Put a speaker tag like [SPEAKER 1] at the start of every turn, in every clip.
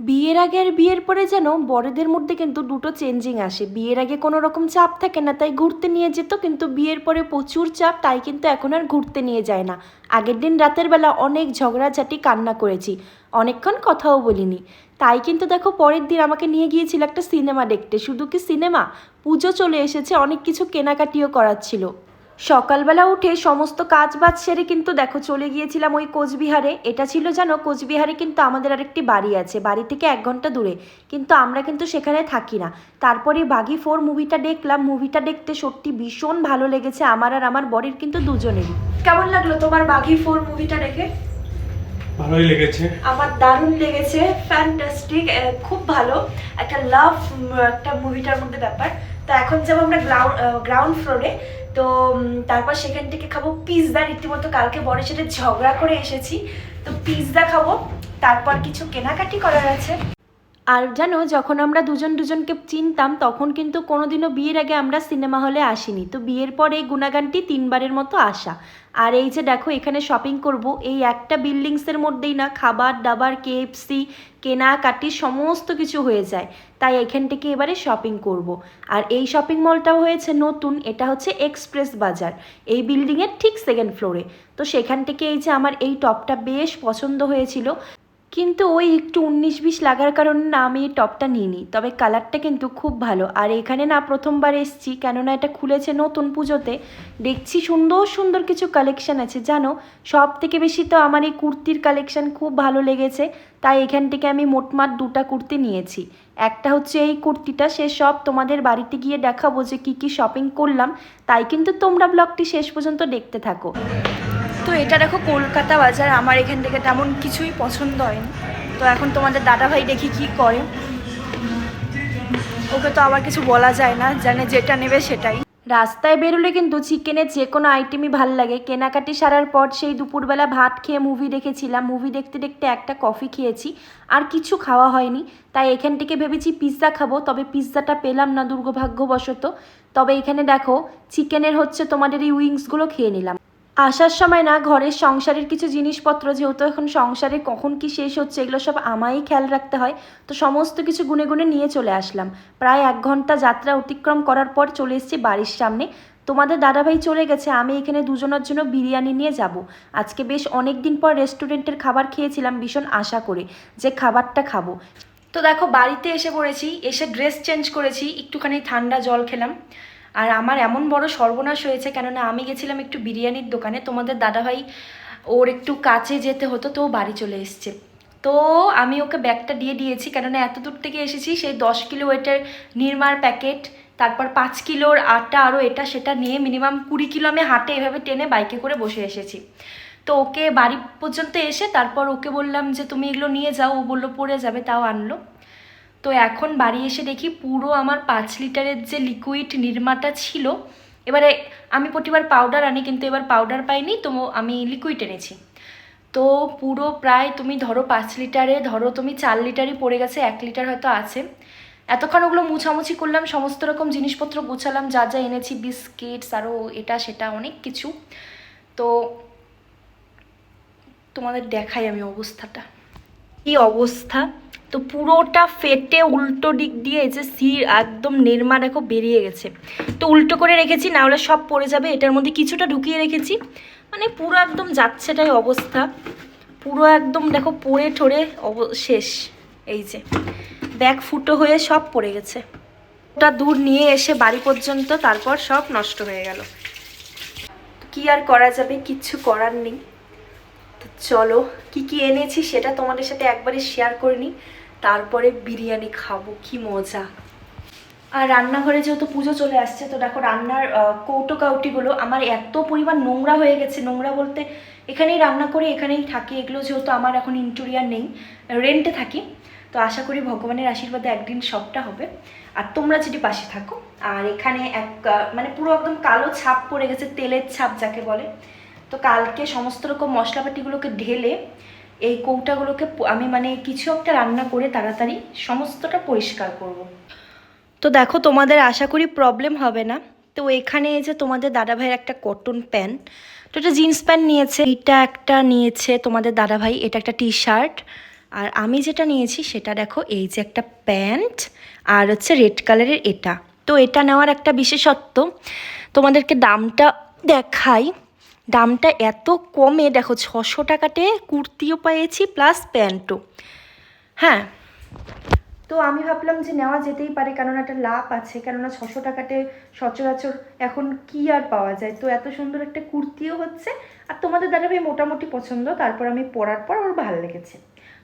[SPEAKER 1] বিয়ের আগে আর বিয়ের পরে যেন বড়দের মধ্যে কিন্তু দুটো চেঞ্জিং আসে। বিয়ের আগে কোনো রকম চাপ থাকে না, তাই ঘুরতে নিয়ে যেত, কিন্তু বিয়ের পরে প্রচুর চাপ, তাই কিন্তু এখন আর ঘুরতে নিয়ে যায় না। আগের দিন রাতের বেলা অনেক ঝগড়াঝাটি, কান্না করেছি। অনেকক্ষণ কথাও বলিনি। তাই কিন্তু দেখো পরের দিন আমাকে নিয়ে গিয়েছিল একটা সিনেমা দেখতে। শুধু কি সিনেমা? পুজো চলে এসেছে, অনেক কিছু কেনাকাটিও করার ছিল। সকালবেলা উঠে সমস্ত কাজ বাজ সেরে কিন্তু দেখো চলে গিয়েছিলাম ওই কোচবিহারে। এটা ছিল জানো কোচবিহারে কিন্তু আমাদের আরেকটি বাড়ি আছে বাড়ি থেকে এক ঘণ্টা দূরে। কিন্তু আমরা কিন্তু সেখানে থাকি না। তারপরে বাঘি ফোর মুভিটা দেখলাম মুভিটা দেখতে সত্যি ভীষণ ভালো লেগেছে আমার আর আমার বরের কিন্তু দুজনেরই। কেমন লাগল তোমার বাঘি ফোর মুভিটা দেখে?
[SPEAKER 2] ভালোই লেগেছে।
[SPEAKER 1] আমার দারুণ লেগেছে ফ্যান্টাস্টিক খুব ভালো। একটা লাভ একটা মুভিটার মধ্যে ব্যাপার। তো এখন যাব আমরা গ্রাউন্ড গ্রাউন্ড ফ্লোরে তো তারপর সেখান থেকে খাব পিৎজা রীতিমতো কালকে বড় সাথে ঝগড়া করে এসেছি। তো পিৎজা খাব, তারপর কিছু কেনাকাটি করার আছে। আর জানো, যখন আমরা দুজন দুজনকে চিনতাম, তখন কিন্তু কোনোদিনও বিয়ের আগে আমরা সিনেমা হলে আসিনি। তো বিয়ের পর এই গুণাগানটি তিনবারের মতো আসা। আর এই যে দেখো, এখানে শপিং করব, এই একটা বিল্ডিংসের মধ্যেই না, খাবার দাবার কেএফসি কেনাকাটি সমস্ত কিছু হয়ে যায়। তাই এখান থেকে এবারে শপিং করব। আর এই শপিং মলটাও হয়েছে নতুন, এটা হচ্ছে এক্সপ্রেস বাজার এই বিল্ডিংয়ের ঠিক সেকেন্ড ফ্লোরে তো সেখান থেকে এই যে আমার এই টপটা বেশ পছন্দ হয়েছিল। কিন্তু ওই একটু উনিশ বিশ লাগার কারণে না আমি এই টপটা নিইনি। তবে কালারটা কিন্তু খুব ভালো। আর এখানে না প্রথমবার এসছি, কেননা এটা খুলেছে নতুন পুজোতে। দেখছি সুন্দর সুন্দর কিছু কালেকশন আছে। জানো সব থেকে বেশি তো আমার এই কুর্তির কালেকশন খুব ভালো লেগেছে। তাই এখান থেকে আমি মোটমাট দুটা কুর্তি নিয়েছি। একটা হচ্ছে এই কুর্তিটা, সে সব তোমাদের বাড়িতে গিয়ে দেখাবো যে কী কী শপিং করলাম। তাই কিন্তু তোমরা ব্লগটি শেষ পর্যন্ত দেখতে থাকো। তো এটা দেখো কলকাতা বাজার, আমার এখান থেকে তেমন কিছুই পছন্দ হয়নি। তো এখন তোমাদের দাদাভাই দেখি কি করে। ওকে তো আবার কিছু বলা যায় না, জানে যেটা নেবে সেটাই। রাস্তায় বেরোলে কিন্তু চিকেনের যে কোনো আইটেমই ভালো লাগে। কেনাকাটি সারার পর সেই দুপুরবেলা ভাত খেয়ে মুভি দেখেছিলাম। মুভি দেখতে দেখতে একটা কফি খেয়েছি, আর কিছু খাওয়া হয়নি। তাই এখান থেকে ভেবেছি পিৎজা খাব, তবে পিৎজাটা পেলাম না দুর্গভাগ্যবশত তবে এখানে দেখো চিকেনের হচ্ছে তোমাদের এই উইংসগুলো খেয়ে নিলাম। আসার সময় না ঘরের সংসারের কিছু জিনিসপত্র, যেহেতু এখন সংসারে কখন কি শেষ হচ্ছে, এগুলো সব আমারই খেয়াল রাখতে হয়। তো সমস্ত কিছু গুনে গুনে নিয়ে চলে আসলাম। প্রায় এক ঘণ্টা যাত্রা অতিক্রম করার পর চলে এসেছি বাড়ির সামনে। তোমাদের দাদাভাই চলে গেছে, আমি এখানে দুজনের জন্য বিরিয়ানি নিয়ে যাব। আজকে বেশ অনেক দিন পর রেস্টুরেন্টের খাবার খেয়েছিলাম, ভীষণ আশা করে যে খাবারটা খাব। তো দেখো, বাড়িতে এসে পড়েছি, এসে ড্রেস চেঞ্জ করেছি, একটুখানি ঠান্ডা জল খেলাম। আর আমার এমন বড় সর্বনাশ হয়েছে কেননা আমি গেছিলাম একটু বিরিয়ানির দোকানে, তোমাদের দাদাভাই ওর একটু কাছে যেতে হতো, তো বাড়ি চলে এসছে। তো আমি ওকে ব্যাগটা দিয়ে দিয়েছি, কেননা এত দূর থেকে এসেছি, সেই দশ কিলো ওয়েটের নির্মার প্যাকেট, তারপর পাঁচ কিলোর আটা আরও এটা সেটা নিয়ে মিনিমাম কুড়ি কিলো আমি হাটে এভাবে টেনে বাইকে করে বসে এসেছি। তো ওকে বাড়ি পর্যন্ত এসে তারপর ওকে বললাম যে, তুমি এগুলো নিয়ে যাও। ও বলল, পড়ে যাবে। তাও আনলো। তো এখন বাড়ি এসে দেখি পুরো আমার পাঁচ লিটারের যে লিকুইড নির্মাটা ছিল, এবারে আমি প্রতিবার পাউডার আনি কিন্তু এবার পাউডার পাইনি, তো আমি লিকুইড এনেছি। তো পুরো প্রায় তুমি ধরো পাঁচ লিটারে, ধরো তুমি চার লিটারই পড়ে গেছে, এক লিটার হয়তো আছে। এতক্ষণ ওগুলো মুছামুছি করলাম, সমস্ত রকম জিনিসপত্র গুছালাম, যা যা এনেছি, বিস্কিটস আরও এটা সেটা, অনেক কিছু। তো তোমাদের দেখাই আমি অবস্থাটা। কি অবস্থা? তো পুরোটা ফেটে উল্টো দিক দিয়ে এই যে সির একদম নেরমা দেখো বেরিয়ে গেছে। তো উল্টো করে রেখেছি, না হলে সব পড়ে যাবে। এটার মধ্যে কিছুটা ঢুকিয়ে রেখেছি। মানে পুরো একদম যাচ্ছেটাই অবস্থা। পুরো একদম দেখো পড়ে ঠরে অব, শেষ। এই যে ব্যাগ ফুটো হয়ে সব পড়ে গেছে। ওটা দূর নিয়ে এসে বাড়ি পর্যন্ত তারপর সব নষ্ট হয়ে গেল। কি আর করা যাবে? কিচ্ছু করার নেই। তো চলো, কি কি এনেছি সেটা তোমাদের সাথে একবারে শেয়ার করে নিই। তারপরে বিরিয়ানি খাব, কি মজা। আর রান্নাঘরে যেহেতু পুজো চলে আসছে, তো দেখো রান্নার কৌটো কাউটিগুলো আমার এত পরিমাণ নোংরা হয়ে গেছে। নোংরা বলতে এখানেই রান্না করি, এখানেই থাকি। এগুলো যেহেতু আমার এখন ইন্টেরিয়ার নেই রেন্টে থাকি, তো আশা করি ভগবানের আশীর্বাদে একদিন সবটা হবে। আর তোমরা যদি পাশে থাকো, আর এখানে এক মানে পুরো একদম কালো ছাপ পড়ে গেছে, তেলের ছাপ যাকে বলে, তো কালকে সমস্ত রকম মশলাপাতিগুলোকে ঢেলে এই কৌটাগুলোকে আমি মানে কিছু একটা রান্না করে তাড়াতাড়ি সমস্তটা পরিষ্কার করব। তো দেখো, তোমাদের আশা করি প্রবলেম হবে না। তো এখানে যে তোমাদের দাদাভাইয়ের একটা কটন প্যান্ট তো এটা জিন্স প্যান্ট নিয়েছে। এটা একটা নিয়েছে তোমাদের দাদাভাই, এটা একটা টি শার্ট আর আমি যেটা নিয়েছি সেটা দেখো, এই যে একটা প্যান্ট আর হচ্ছে রেড কালারের এটা। তো এটা নেওয়ার একটা বিশেষত্ব, তোমাদেরকে দামটা দেখাই। দামটা এত কমে, দেখো ছশো টাকাতে কুর্তিও পেয়েছি প্লাস প্যান্টও। হ্যাঁ তো আমি ভাবলাম যে নেওয়া যেতেই পারে কারণ একটা লাভ আছে, কেননা ছশো টাকাতে সচরাচর এখন কি আর পাওয়া যায়? তো এত সুন্দর একটা কুর্তিও হচ্ছে, আর তোমাদের দাঁড়াবে মোটামুটি পছন্দ, তারপর আমি পরার পর ওর ভালো লেগেছে।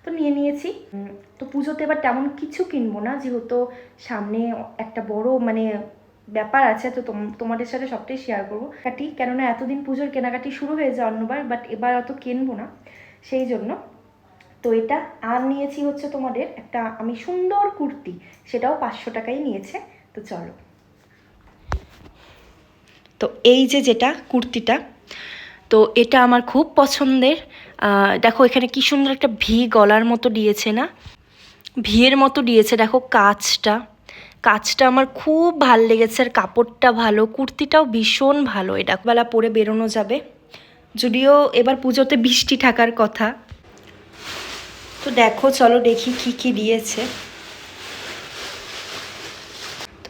[SPEAKER 1] তো নিয়ে নিয়েছি। তো পুজোতে এবার তেমন কিছু কিনবো না, যেহেতু সামনে একটা বড় মানে ব্যাপার আছে, তো তোম- তোমাদের সাথে সবটাই শেয়ার করব। কাটি কেননা এতদিন পুজোর কেনাকাটি শুরু হয়ে যায় অন্যবার বাট এবার অত কিনবো না, সেই জন্য। তো এটা আর নিয়েছি হচ্ছে তোমাদের একটা আমি সুন্দর কুর্তি, সেটাও পাঁচশো টাকাই নিয়েছে, তো চলো। তো এই যে যেটা কুর্তিটা, তো এটা আমার খুব পছন্দের। দেখো এখানে কি সুন্দর একটা ভি গলার মতো দিয়েছে না? ভিয়ের মতো দিয়েছে, দেখো কাজটা কাজটা আমার খুব ভালো লেগেছে, আর কাপড়টা ভালো, কুর্তিটাও ভীষণ ভালো। এটা বেলা পরে বেরোনো যাবে। যদিও এবার পুজোতে বৃষ্টি থাকার কথা। তো দেখো, চলো দেখি কি কি দিয়েছে।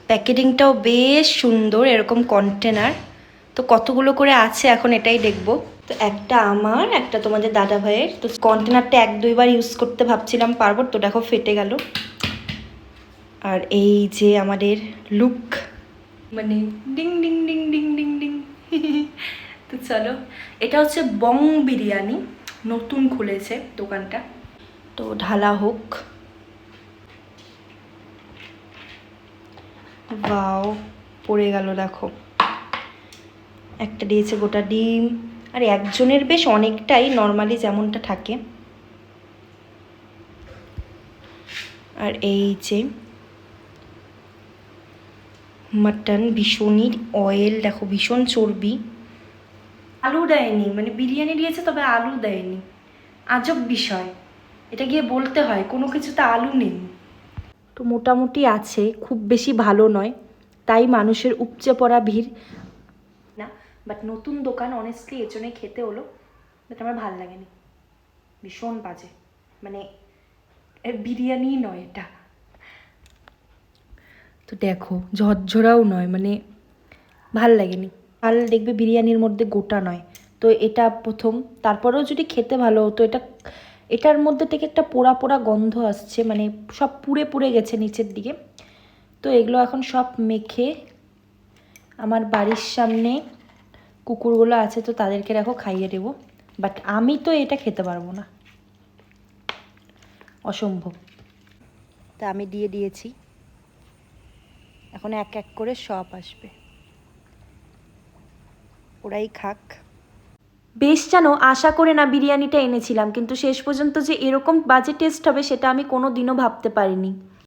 [SPEAKER 1] প্যাকেটিংটাও বেশ সুন্দর, এরকম কন্টেনার। তো কতগুলো করে আছে এখন এটাই দেখব। তো একটা আমার, একটা তোমাদের দাদা ভাইয়ের তো কন্টেনারটা এক দুইবার ইউজ করতে ভাবছিলাম পারব, তো দেখো ফেটে গেল। আর এই যে আমাদের লুক মানে ডিং ডিং ডিং ডিং ডিং ডিং তো চলো এটা হচ্ছে বং বিরিয়ানি নতুন খুলেছে দোকানটা। তো ঢালা হোক। বাও পড়ে গেল দেখো। একটা দিয়েছে গোটা ডিম। আর একজনের বেশ অনেকটাই নর্মালি যেমনটা থাকে। আর এই যে মাটন, ভীষণই অয়েল দেখো ভীষণ চর্বি। আলু দেয়নি মানে বিরিয়ানি দিয়েছে, তবে আলু দেয়নি। আজব বিষয়, এটা গিয়ে বলতে হয়, কোনো কিছুতে আলু নেই। তো মোটামুটি আছে, খুব বেশি ভালো নয়, তাই মানুষের উপচে পড়া ভিড়। না বাট নতুন দোকান অনেস্টলি এর খেতে হলো বাট আমার ভালো লাগেনি। ভীষণ বাজে মানে বিরিয়ানি নয় এটা। তো দেখো, ঝরঝরাও নয় মানে ভালো লাগেনি। ভালো দেখবে বিরিয়ানির মধ্যে গোটা নয়। তো এটা প্রথম। তারপরেও যদি খেতে ভালো হতো, এটা, এটার মধ্যে থেকে একটা পোড়া পোড়া গন্ধ আসছে মানে সব পুড়ে পুড়ে গেছে নিচের দিকে। তো এগুলো এখন সব মেখে আমার বাড়ির সামনে কুকুরগুলো আছে, তো তাদেরকে দেখো খাইয়ে দেবো। বাট আমি তো এটা খেতে পারব না। অসম্ভব। তা আমি দিয়ে দিয়েছি। এখন এক এক করে সব আসবে। ওরাই খাক। বেশ যেন আশা করে না বিরিয়ানিটা এনেছিলাম, কিন্তু শেষ পর্যন্ত যে এরকম বাজে টেস্ট হবে সেটা আমি কোনো দিনও ভাবতে পারিনি।